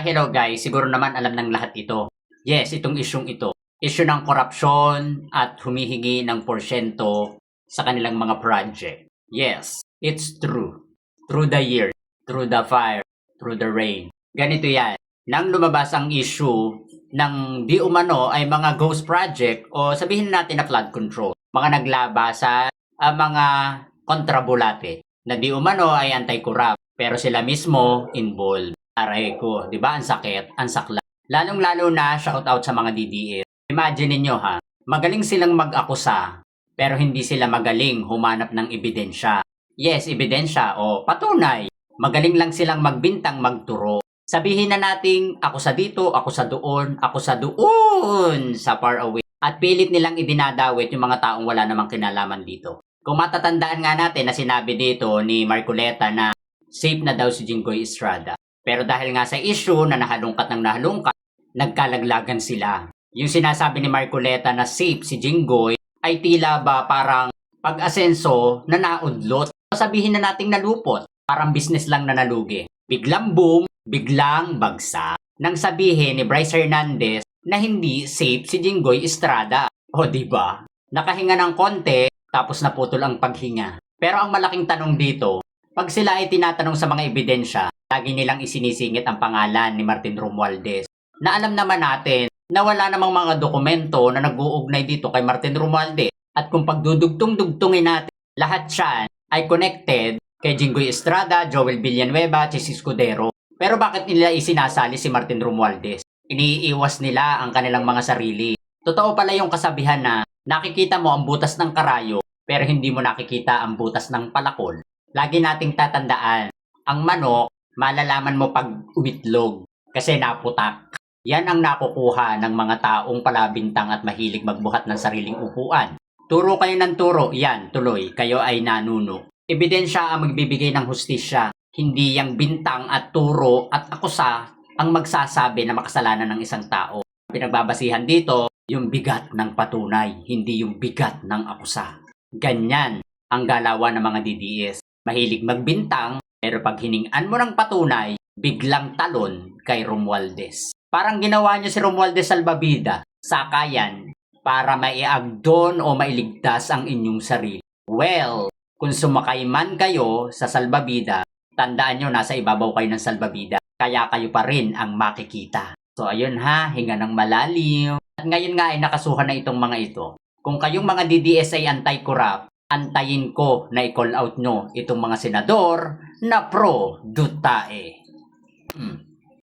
Hello guys, siguro naman alam ng lahat ito. Yes, itong isyong ito. Issue ng korupsyon at humihingi ng porsyento sa kanilang mga project. Yes, it's true. Through the year, through the fire, through the rain. Ganito yan. Nang lumabas ang issue ng di umano ay mga ghost project o sabihin natin na flood control. Mga naglaba sa ah, mga kontrabulate na di umano ay anti-corrupt pero sila mismo involved. Aray ko, di ba? Ang sakit, ang sakla. Lalong-lalo na shout out sa mga DDS. Imagine niyo ha, magaling silang mag-akusa pero hindi sila magaling humanap ng ebidensya. Yes, ebidensya o patunay. Magaling lang silang magbintang magturo. Sabihin na nating ako sa dito, ako sa doon, ako sa doon sa far away. At pilit nilang idinadawit yung mga taong wala namang kinalaman dito. Kung matatandaan nga natin na sinabi dito ni Marcoleta na safe na daw si Jinggoy Estrada. Pero dahil nga sa issue na nahalungkat ng nahalungkat, nagkalaglagan sila. Yung sinasabi ni Marcoleta na safe si Jinggoy ay tila ba parang pag-asenso na naudlot. Sabihin na nating nalupot, parang business lang na nalugi. Biglang boom, biglang bagsak. Nang sabihin ni Bryce Hernandez na hindi safe si Jinggoy Estrada. O di ba? Nakahinga ng konti, tapos naputol ang paghinga. Pero ang malaking tanong dito, pag sila ay tinatanong sa mga ebidensya, lagi nilang isinisingit ang pangalan ni Martin Romualdez. Na alam naman natin na wala namang mga dokumento na nag-uugnay dito kay Martin Romualdez. At kung pagdudugtong-dugtungin natin, lahat siya ay connected kay Jinggoy Estrada, Joel Villanueva, Chis Escudero. Pero bakit nila isinasali si Martin Romualdez? Iniiwas nila ang kanilang mga sarili. Totoo pala yung kasabihan na nakikita mo ang butas ng karayo pero hindi mo nakikita ang butas ng palakol. Lagi nating tatandaan, ang manok, malalaman mo pag umitlog kasi naputak. Yan ang nakukuha ng mga taong palabintang at mahilig magbuhat ng sariling upuan. Turo kayo ng turo, yan, tuloy, kayo ay nanuno. Ebidensya ang magbibigay ng hustisya, hindi yung bintang at turo at akusa ang magsasabi na makasalanan ng isang tao. Pinagbabasihan dito, yung bigat ng patunay, hindi yung bigat ng akusa. Ganyan ang galawan ng mga DDS. Mahilig magbintang, pero pag hiningan mo ng patunay, biglang talon kay Romualdez. Parang ginawa niya si Romualdez Salbabida, sakayan, para maiagdon o mailigtas ang inyong sarili. Well, kung sumakay man kayo sa salbabida, tandaan nyo nasa ibabaw kayo ng salbabida, kaya kayo pa rin ang makikita. So ayun ha, hinga ng malalim. At ngayon nga ay nakasuhan na itong mga ito. Kung kayong mga DDS ay anti-corrupt, antayin ko na i-call out nyo itong mga senador na pro-dutae. Hmm.